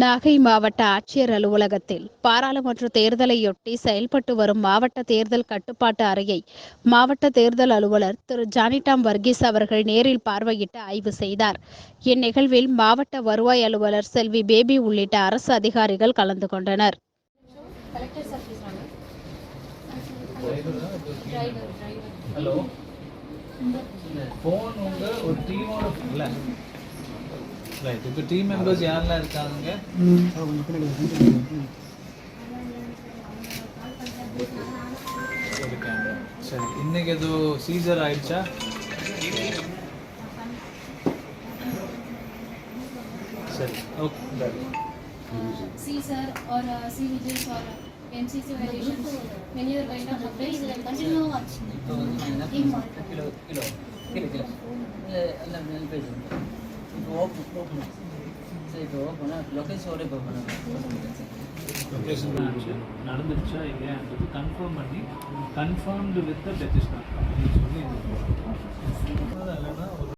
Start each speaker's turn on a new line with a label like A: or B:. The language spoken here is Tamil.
A: நாகை மாவட்ட ஆட்சியர் அலுவலகத்தில் பாராளுமன்ற தேர்தலையொட்டி செயல்பட்டு வரும் மாவட்ட தேர்தல் கட்டுப்பாட்டு அறையை மாவட்ட தேர்தல் அலுவலர் திரு ஜானிடாம் வர்கீஸ் அவர்கள் நேரில் பார்வையிட்டு ஆய்வு செய்தார். இந்நிகழ்வில் மாவட்ட வருவாய் அலுவலர் செல்வி பேபி உள்ளிட்ட அரசு அதிகாரிகள் கலந்து கொண்டனர்.
B: ஹலோ ரைட் இப்போ டீம் மெம்பர்ஸ் யாரெல்லாம் இருக்காங்க இருக்காங்க சரி இன்னைக்கு ஏதோ சீசர் ஆயிடுச்சா சரி okay
C: see sir or uh, see vigils or MCC violations when you are going to publish continue watching in monitor.
D: Kilo kilo open open சரி. இப்போ ஓப்பனா லொக்கேஷன் இப்போ
B: லொக்கேஷன் நடந்துருச்சா இல்லையான்றது கன்ஃபார்ம் பண்ணி கன்ஃபார்ம்டு வித் டெசிஷன் அப்படின்னு சொல்லி